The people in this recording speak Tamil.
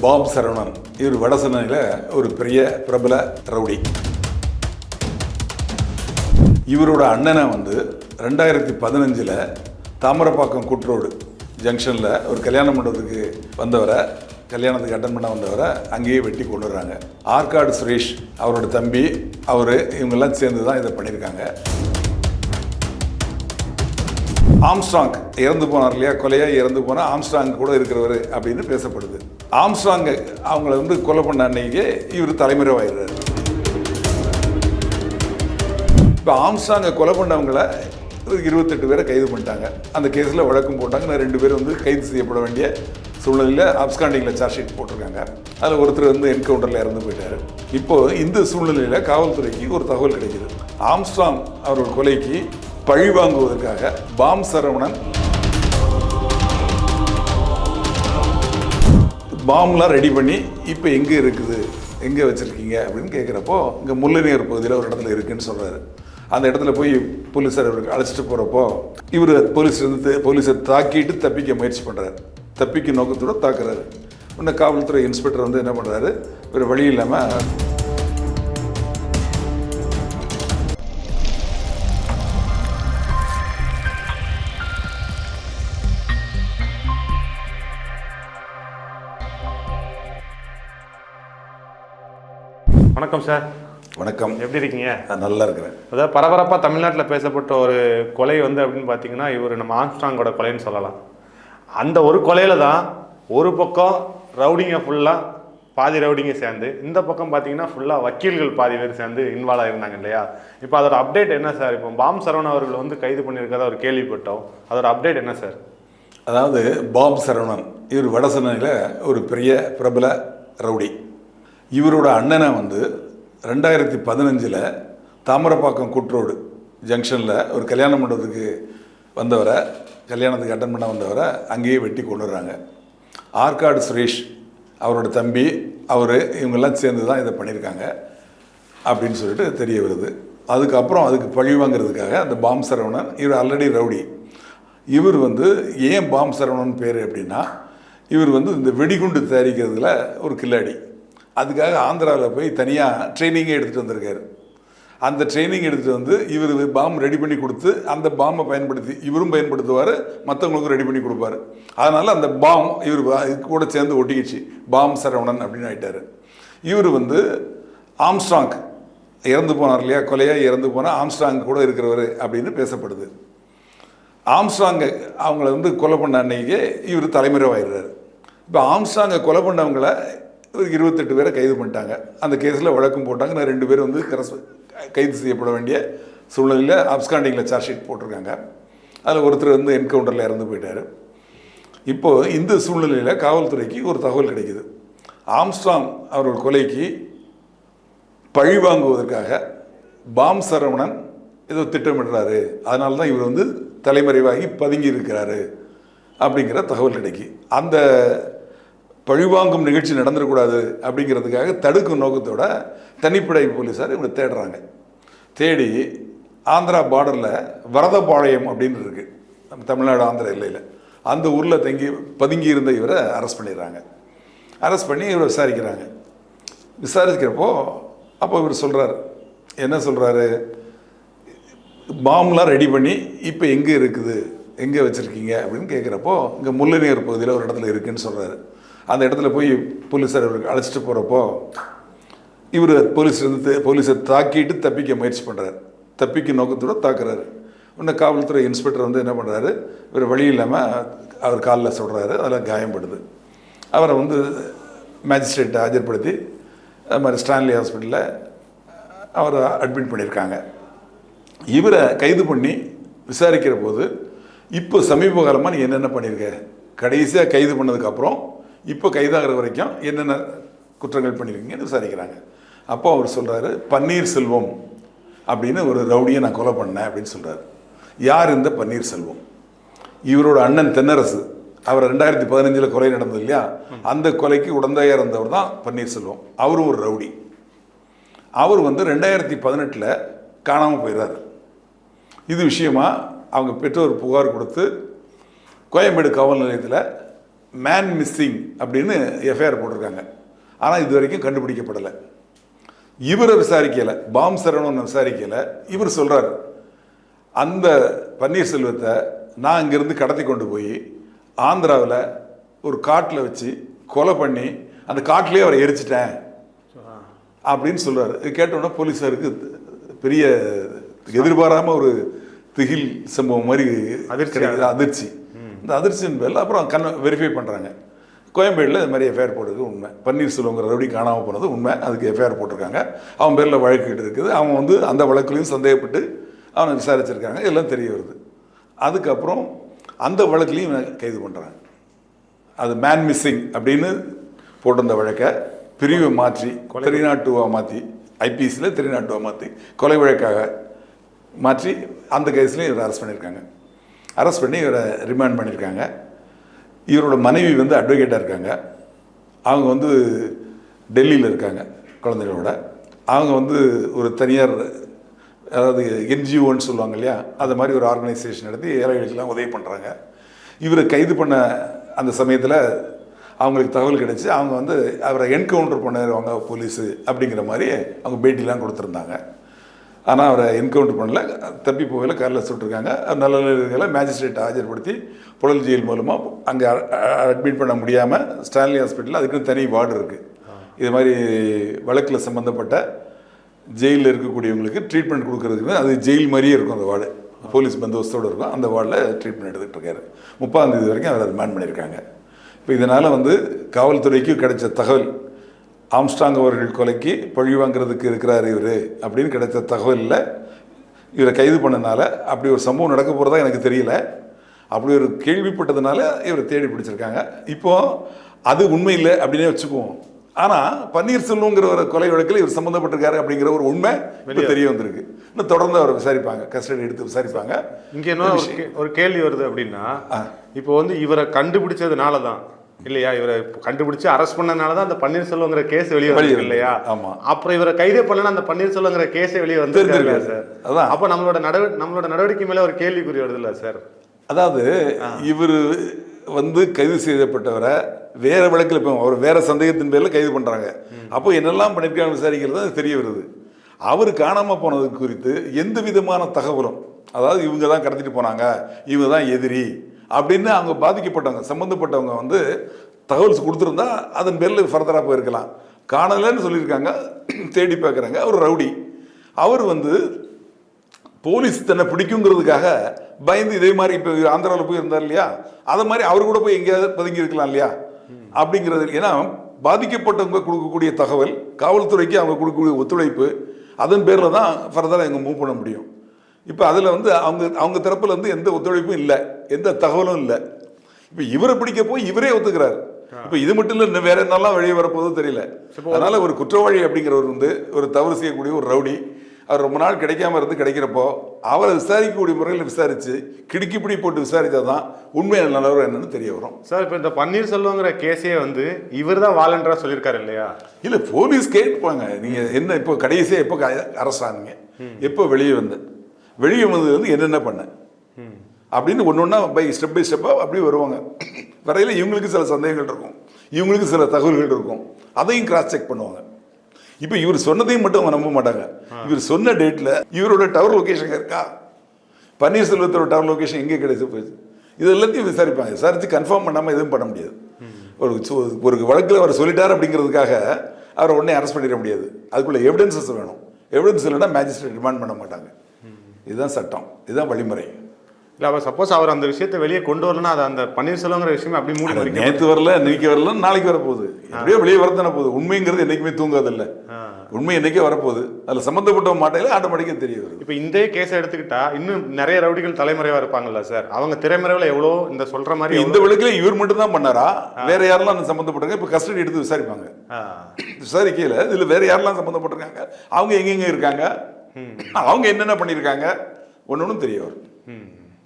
பாப் சரவணன் இவர் வடசென்னையில் ஒரு பெரிய பிரபல ரவுடி. இவரோட அண்ணனை வந்து ரெண்டாயிரத்தி பதினஞ்சில் தாமரப்பாக்கம் குற்றோடு ஜங்ஷனில் ஒரு கல்யாண மண்டபத்துக்கு வந்தவரை கல்யாணத்துக்கு அட்டன் பண்ண வந்தவரை அங்கேயே வெட்டி கொண்டு வர்றாங்க. ஆற்காடு சுரேஷ் அவரோட தம்பி அவர் இவங்கெல்லாம் சேர்ந்து தான் இதை பண்ணியிருக்காங்க. ஆம்ஸ்ட்ராங் இறந்து போனார் இல்லையா? கொலையாக இறந்து போனால் ஆம்ஸ்ட்ராங் கூட இருக்கிறவர் அப்படின்னு பேசப்படுது. ஆம்ஸ்ட்ராங் அவங்கள வந்து கொலை பண்ண அன்னைக்கு இவர் தலைமறைவாயிடுறாரு. இப்போ ஆம்ஸ்ட்ராங்கை கொலை பண்ணவங்கள ஒரு இருபத்தெட்டு பேரை கைது பண்ணிட்டாங்க. அந்த கேஸில் வழக்கம் போட்டாங்க நான் ரெண்டு பேர் வந்து கைது செய்யப்பட வேண்டிய சூழ்நிலையில் அப்ஸ்காண்டிங்கில் சார்ஜ் ஷீட் போட்டிருக்காங்க. அதில் ஒருத்தர் வந்து என்கவுண்டரில் இறந்து போயிட்டார். இப்போது இந்த சூழ்நிலையில் காவல்துறைக்கு ஒரு தகவல் கிடைக்கிது. ஆம்ஸ்ட்ராங் அவரோட கொலைக்கு பழி வாங்குவதற்காக பாம் சரவணன் பாம்லாம் ரெடி பண்ணி இப்போ எங்கே இருக்குது? எங்கே வச்சுருக்கீங்க? அப்படின்னு கேட்குறப்போ இங்கே முள்ளநீர் பகுதியில் ஒரு இடத்துல இருக்குன்னு சொல்கிறாரு அந்த இடத்துல போய் போலீஸார் இவருக்கு அழைச்சிட்டு போகிறப்போ இவர் போலீஸ் வந்து போலீஸை தாக்கிட்டு தப்பிக்க முயற்சி பண்ணுறாரு தப்பிக்க நோக்கத்தோடு தாக்குறாரு. உடனே காவல்துறை இன்ஸ்பெக்டர் வந்து என்ன பண்ணுறாரு இவர் வழி இல்லாமல் வணக்கம் சார். வணக்கம். எப்படி இருக்கீங்க? நான் நல்லா இருக்கிறேன். அதாவது பரபரப்பாக தமிழ்நாட்டில் பேசப்பட்ட ஒரு கொலை வந்து அப்படின்னு பார்த்தீங்கன்னா இவர் நம்ம ஆம்ஸ்ட்ராங்கோட கொலைன்னு சொல்லலாம். அந்த ஒரு கொலையில தான் ஒரு பக்கம் ரவுடிங்க ஃபுல்லாக பாதி ரவுடிங்க சேர்ந்து இந்த பக்கம் பார்த்தீங்கன்னா ஃபுல்லாக வக்கீல்கள் பாதி பேர் சேர்ந்து இன்வால்வ் ஆயிருந்தாங்க இல்லையா? இப்போ அதோட அப்டேட் என்ன சார்? இப்போ பாம் சரவணன் அவர்கள் வந்து கைது பண்ணியிருக்கிறதா ஒரு கேள்விப்பட்டோம். அதோட அப்டேட் என்ன சார்? அதாவது பாப் சரவணன் இவர் வடசென்னையில் ஒரு பெரிய பிரபல ரவுடி. இவரோட அண்ணனை வந்து ரெண்டாயிரத்தி பதினஞ்சில் தாமரப்பாக்கம் குற்றோடு ஜங்ஷனில் ஒரு கல்யாண மண்டபத்துக்கு வந்தவரை கல்யாணத்துக்கு அட்டன் பண்ண வந்தவரை அங்கேயே வெட்டி கொண்டு ஆர்காடு ஆற்காடு சுரேஷ் அவரோட தம்பி அவர் இவங்கெல்லாம் சேர்ந்து தான் இதை பண்ணியிருக்காங்க அப்படின்னு சொல்லிட்டு தெரிய வருது. அதுக்கப்புறம் அதுக்கு பழி வாங்கிறதுக்காக அந்த பாம் சரவணன் இவர் ஆல்ரெடி ரவுடி. இவர் வந்து ஏன் பாம் சரவணன் பேர் அப்படின்னா இவர் வந்து இந்த வெடிகுண்டு தயாரிக்கிறதுல ஒரு கில்லாடி. அதுக்காக ஆந்திராவில் போய் தனியாக ட்ரைனிங்கே எடுத்துகிட்டு வந்திருக்காரு. அந்த ட்ரைனிங் எடுத்துகிட்டு வந்து இவர் பாம் ரெடி பண்ணி கொடுத்து அந்த பாம்பை பயன்படுத்தி இவரும் பயன்படுத்துவார் மற்றவங்களுக்கும் ரெடி பண்ணி கொடுப்பாரு. அதனால் அந்த பாம் இவர் இது கூட சேர்ந்து ஒட்டிக்கிச்சு. பாம் சரவணன் அப்படின்னு ஆகிட்டார் இவர் வந்து ஆம்ஸ்ட்ராங் இறந்து போனார் இல்லையா? கொலையாக இறந்து போனால் ஆம்ஸ்ட்ராங் கூட இருக்கிறவர் அப்படின்னு பேசப்படுது. ஆம்ஸ்ட்ராங்கை அவங்கள வந்து கொலை பண்ண அன்னைக்கே இவர் தலைமறைவாயிடுறாரு. இப்போ ஆம்ஸ்ட்ராங்கை கொலை பண்ணவங்கள இவருக்கு இருபத்தெட்டு பேரை கைது பண்ணிட்டாங்க. அந்த கேஸில் வழக்கம் போட்டாங்க. நான் ரெண்டு பேர் வந்து கரஸ் கைது செய்யப்பட வேண்டிய சூழ்நிலையில் அப்ஸ்காண்டிங்கில் சார்ஜ் ஷீட் போட்டிருக்காங்க. அதில் ஒருத்தர் வந்து என்கவுண்டரில் இறந்து போயிட்டார். இப்போது இந்த சூழ்நிலையில் காவல்துறைக்கு ஒரு தகவல் கிடைக்குது. ஆம்ஸ்ட்ராங் அவர்கள் கொலைக்கு பழி வாங்குவதற்காக பாம் சரவணன் ஏதோ திட்டமிடுறாரு. அதனால தான் இவர் வந்து தலைமறைவாகி பதுங்கி இருக்கிறாரு. அப்படிங்கிற தகவல் கிடைக்கி. அந்த பழிவாங்கும் நிகழ்ச்சி நடந்துடக்கூடாது அப்படிங்கிறதுக்காக தடுக்கும் நோக்கத்தோட தனிப்படை போலீஸார் இவங்களை தேடுறாங்க. தேடி ஆந்திரா பார்டரில் வரதபாளையம் அப்படின்னு இருக்குது நம்ம தமிழ்நாடு ஆந்திரா எல்லையில். அந்த ஊரில் தங்கி பதுங்கி இருந்த இவரை அரெஸ்ட் பண்ணிடுறாங்க. அரெஸ்ட் பண்ணி இவரை விசாரிக்கிறாங்க. விசாரிக்கிறப்போ அப்போ இவர் சொல்கிறார் என்ன சொல்கிறாரு பாம்லாம் ரெடி பண்ணி இப்போ எங்கே இருக்குது? எங்கே வச்சுருக்கீங்க? அப்படின்னு கேட்குறப்போ இங்கே முள்ளநீர் பகுதியில் ஒரு இடத்துல இருக்குதுன்னு சொல்கிறாரு அந்த இடத்துல போய் போலீஸார் இவருக்கு அழைச்சிட்டு போகிறப்போ இவர் போலீஸ் இருந்து போலீஸை தாக்கிட்டு தப்பிக்க முயற்சி பண்ணுறாரு தப்பிக்க நோக்கத்தோடு தாக்குறாரு. உடனே காவல்துறை இன்ஸ்பெக்டர் வந்து என்ன பண்ணுறாரு இவர் வழி இல்லாமல் அவர் காலில் சொல்கிறாரு அதில் காயப்படுது அவரை வந்து மேஜிஸ்ட்ரேட்டை ஆஜர்படுத்தி அது மாதிரி ஸ்டான்லி ஹாஸ்பிட்டலில் அவரை அட்மிட் பண்ணியிருக்காங்க. இவரை கைது பண்ணி விசாரிக்கிற போது இப்போ சமீப காலமாக நீ என்னென்ன பண்ணியிருக்க? கடைசியாக கைது பண்ணதுக்கப்புறம் இப்போ கைதாகிற வரைக்கும் என்னென்ன குற்றங்கள் பண்ணியிருக்கீங்கன்னு விசாரிக்கிறாங்க. அப்போ அவர் சொல்கிறாரு பன்னீர்செல்வம் அப்படின்னு ஒரு ரவுடியை நான் கொலை பண்ணேன் அப்படின்னு சொல்கிறாரு யார் இந்த பன்னீர்செல்வம் இவரோட அண்ணன் தென்னரசு. அவர் ரெண்டாயிரத்தி பதினஞ்சில் கொலை நடந்தது இல்லையா? அந்த கொலைக்கு உடந்தையாக இருந்தவர் தான் பன்னீர்செல்வம் அவரும் ஒரு ரவுடி. அவர் வந்து ரெண்டாயிரத்தி பதினெட்டில் காணாமல் போயிடுறாரு இது விஷயமா அவங்க பெற்றோர் புகார் கொடுத்து கோயம்பேடு காவல் நிலையத்தில் மேன் மிஸ்ஸிங் அப்படின்னு எஃப்ஐஆர் போட்டிருக்காங்க. ஆனால் இது வரைக்கும் கண்டுபிடிக்கப்படலை. இவரை விசாரிக்கலை பாம் சரவணன் விசாரிக்கலை. இவர் சொல்கிறார் அந்த பன்னீர்செல்வத்தை நான் இங்கேருந்து கடத்தி கொண்டு போய் ஆந்திராவில் ஒரு காட்டில் வச்சு கொலை பண்ணி அந்த காட்டிலேயே அவரை எரிச்சிட்டேன். அப்படின்னு சொல்றாரு. இது கேட்டோன்னே போலீஸாருக்கு பெரிய எதிர்பாராம ஒரு திகில் சம்பவம் மாதிரி அதிர்ச்சி. அதிர்ச்சி. இந்த அதிர்ச்சியின் பேரில் அப்புறம் கண் வெரிஃபை பண்ணுறாங்க கோயம்பேடில் இது மாதிரி எஃப்ஐஆர் போட்டது உண்மை. பன்னீர்செல்வங்கிற ரவுடி காணாமல் போனது உண்மை. அதுக்கு எஃப்ஐஆர் போட்டிருக்காங்க. அவன் பேரில் வழக்கிட்டு இருக்குது. அவன் வந்து அந்த வழக்குலையும் சந்தேகப்பட்டு அவனை விசாரிச்சிருக்காங்க. எல்லாம் தெரிய வருது. அதுக்கப்புறம் அந்த வழக்குலையும் கைது பண்ணுறாங்க அது மேன் மிஸ்ஸிங் அப்படின்னு போட்டிருந்த வழக்கை பிரிவை மாற்றி திரிநாட்டுவா மாற்றி ஐபிஎஸ்சியில் திரிநாட்டுவா மாற்றி கொலை வழக்காக மாற்றி அந்த கேஸ்லையும் இவரை அரெஸ்ட் பண்ணியிருக்காங்க. அரெஸ்ட் பண்ணி இவரை ரிமாண்ட் பண்ணியிருக்காங்க. இவரோட மனைவி வந்து அட்வொகேட்டாக இருக்காங்க. அவங்க வந்து டெல்லியில் இருக்காங்க குழந்தைகளோட. அவங்க வந்து ஒரு தனியார் அதாவது என்ஜிஓன்னு சொல்லுவாங்க இல்லையா? அது மாதிரி ஒரு ஆர்கனைசேஷன் நடத்தி ஏழைகளுக்கெல்லாம் உதவி பண்ணுறாங்க இவரை கைது பண்ண அந்த சமயத்தில் அவங்களுக்கு தகவல் கிடச்சி அவங்க வந்து அவரை என்கவுண்டர் பண்ணுவாங்க போலீஸு அப்படிங்கிற மாதிரி அவங்க பேட்டிலாம் கொடுத்துருந்தாங்க. ஆனால் அவரை என்கவுண்டர் பண்ணல. தப்பி போகல காரில் சுட்டிருக்காங்க. நல்ல நிலைகளை மேஜிஸ்ட்ரேட்டை ஆஜர்படுத்தி புழல் ஜெயில் மூலமாக அங்கே அட்மிட் பண்ண முடியாமல் ஸ்டான்லி ஹாஸ்பிட்டலில் அதுக்குன்னு தனி வார்டு இருக்குது இது மாதிரி வழக்கில் சம்மந்தப்பட்ட ஜெயிலில் இருக்கக்கூடியவங்களுக்கு ட்ரீட்மெண்ட் கொடுக்கறதுக்கு அது ஜெயில் மாதிரியே இருக்கும் அந்த வார்டு. போலீஸ் பந்தோபஸ்தோடு இருக்கும். அந்த வார்டில் ட்ரீட்மெண்ட் எடுத்துகிட்டு இருக்காரு. முப்பாந்தேதி வரைக்கும் வரைக்கும் அது மேன் பண்ணியிருக்காங்க. இப்போ இதனால் வந்து காவல்துறைக்கு கிடைச்ச தகவல் ஆம்ஸ்டாங் அவர்கள் கொலைக்கு பழி வாங்குறதுக்கு இருக்கிறார் இவர் அப்படின்னு கிடைத்த தகவலில் இவரை கைது பண்ணனால அப்படி ஒரு சம்பவம் நடக்க போகிறதா எனக்கு தெரியல. அப்படி ஒரு கேள்விப்பட்டதுனால இவரை தேடி பிடிச்சிருக்காங்க. இப்போ அது உண்மை இல்லை அப்படின்னே வச்சுக்குவோம். ஆனால் பன்னீர்செல்வங்கிற ஒரு கொலை வழக்கில் இவர் சம்மந்தப்பட்டிருக்காரு அப்படிங்கிற ஒரு உண்மை இப்போ தெரிய வந்திருக்கு. இன்னும் தொடர்ந்து அவரை விசாரிப்பாங்க கஸ்டடி எடுத்து விசாரிப்பாங்க. இங்க என்ன ஒரு கேள்வி வருது அப்படின்னா இப்போ வந்து இவரை கண்டுபிடிச்சதுனால தான் இல்லையா? இவரை கண்டுபிடிச்சு அரெஸ்ட் பண்ணனால தான் அந்த பன்னீர்செல்வங்கிற கேஸ் வெளியே வந்து இல்லையா? ஆமா. அப்புறம் இவரை கைதே பண்ணல அந்த பன்னீர்செல்வங்கிற கேஸே வெளியே வந்து தெரிஞ்சிருக்காது. சார்? அதான். அப்போ நம்மளோட நடவ நம்மளோட நடவடிக்கை மேல ஒரு கேள்விக்குறி வருது இல்ல சார்? அதாவது இவர் வந்து கைது செய்யப்பட்டவரை வேற வழக்கில் இப்போ அவர் வேற சந்தேகத்தின் பேரில் கைது பண்ணுறாங்க அப்போ என்னெல்லாம் பண்ணியிருக்காங்க விசாரிக்கிறது அது தெரிய வருது. அவர் காணாமல் போனது குறித்து எந்த விதமான தகவலும் அதாவது இவங்க தான் கடத்திட்டு போனாங்க இவங்க தான் எதிரி அப்படின்னு அவங்க பாதிக்கப்பட்டவங்க சம்மந்தப்பட்டவங்க வந்து தகவல் கொடுத்துருந்தா அதன் பேரில் ஃபர்தராக போயிருக்கலாம். காணலைன்னு சொல்லியிருக்காங்க தேடி பார்க்குறாங்க. அவர் ரவுடி. அவர் வந்து போலீஸ் தன்னை பிடிக்குங்கிறதுக்காக பயந்து இதே மாதிரி இப்போ ஆந்திராவில் போய் இருந்தார் இல்லையா? அதை மாதிரி அவர் கூட போய் எங்கேயாவது பதுங்கி இருக்கலாம் இல்லையா? அப்படிங்கிறது ஏன்னா பாதிக்கப்பட்டவங்க கொடுக்கக்கூடிய தகவல் காவல்துறைக்கு அவங்க கொடுக்கக்கூடிய ஒத்துழைப்பு அதன் பேரில் தான் ஃபர்தராக எங்கள் மூவ் பண்ண முடியும். இப்போ அதில் வந்து அவங்க அவங்க தரப்புல இருந்து எந்த ஒத்துழைப்பும் இல்லை. எந்த தகவலும் இல்லை. இப்போ இவரை பிடிக்க போய் இவரே ஒத்துக்கிறார். இப்போ இது மட்டும் இல்லை இன்னும் வேற என்னெல்லாம் வெளியே வரப்போதோ தெரியல. அதனால ஒரு குற்றவாளி அப்படிங்கிறவர் வந்து ஒரு தவறு செய்யக்கூடிய ஒரு ரவுடி. அவர் ரொம்ப நாள் கிடைக்காம இருந்து கிடைக்கிறப்போ அவரை விசாரிக்கக்கூடிய முறையில் விசாரிச்சு கிடுக்கிப்பிடி போட்டு விசாரித்தா தான் உண்மையான நிலவரம் என்னன்னு தெரிய வரும். சார் இப்போ இந்த பன்னீர்செல்வங்கிற கேஸே வந்து இவர் தான் வாலண்டரா சொல்லியிருக்காரு இல்லையா? இல்லை போலீஸ் கேட்பாங்க. நீங்கள் என்ன இப்போ கடைசியாக எப்போ அரெஸ்ட் ஆனீங்க எப்போ வெளியே வந்த? வெளியே வந்தது வந்து என்னென்ன பண்ண அப்படின்னு ஒன்று ஒன்றா பை ஸ்டெப் பை ஸ்டெப்பாக அப்படியே வருவாங்க. வரையில் இவங்களுக்கு சில சந்தேகங்கள் இருக்கும். இவங்களுக்கு சில தகவல்கள் இருக்கும். அதையும் கிராஸ் செக் பண்ணுவாங்க. இப்போ இவர் சொன்னதையும் மட்டும் அவங்க நம்ப மாட்டாங்க. இவர் சொன்ன டேட்டில் இவரோட டவர் லொகேஷன் இருக்கா? பன்னீர்செல்வத்தோட டவர் லொகேஷன் எங்கே கிடைச்சு போயிடுச்சு இது எல்லாத்தையும் விசாரிப்பாங்க. விசாரித்து கன்ஃபார்ம் பண்ணாமல் எதுவும் பண்ண முடியாது. ஒரு ஒரு வழக்கில் அவர் சொல்லிட்டார் அப்படிங்கிறதுக்காக அவரை உடனே அரெஸ்ட் பண்ணிட முடியாது. அதுக்குள்ள எவிடன்சஸ் வேணும். எவிடன்ஸ் இல்லைன்னா மேஜிஸ்ட்ரேட் ரிமாண்ட் பண்ண மாட்டாங்க. இதுதான் சட்டம். இதுதான் வழிமுறை. இல்ல அப்ப சப்போஸ் அவர் அந்த விஷயத்தை வெளியே கொண்டு வரலன்னா அது அந்த பன்னீர்செல்வங்கிற விஷயம் அப்படி மூடி வரைக்கும் நேற்று வரல இன்னைக்கு வரல நாளைக்கு வரப்போகுது. எப்படியோ வெளியே வரத்தானே போகுது. உண்மைங்கிறது என்னைக்குமே தூங்காதில்ல. உண்மை என்னைக்கே வரப்போகுது. அதில் சம்மந்தப்பட்ட மாட்டையில ஆட்டோமேட்டிக்காக தெரிய வருது. இப்போ இந்த கேஸை எடுத்துக்கிட்டா இன்னும் நிறைய ரவுடிகள் தலைமறைவா இருப்பாங்கல்ல சார்? அவங்க திரைமறைவுல எவ்வளோ இந்த சொல்ற மாதிரி இந்த வழக்கில் இவர் மட்டும் தான் பண்ணாரா வேற யாரெல்லாம் அந்த சம்மந்தப்பட்டாங்க இப்போ கஸ்டடி எடுத்து விசாரிப்பாங்க. விசாரிக்கையில் இதில் வேற யாரெல்லாம் சம்மந்தப்பட்டிருக்காங்க அவங்க எங்கெங்க இருக்காங்க? அவங்க என்னென்ன பண்ணியிருக்காங்க? ஒன்று ஒன்றும் தெரிய வரும் ம்.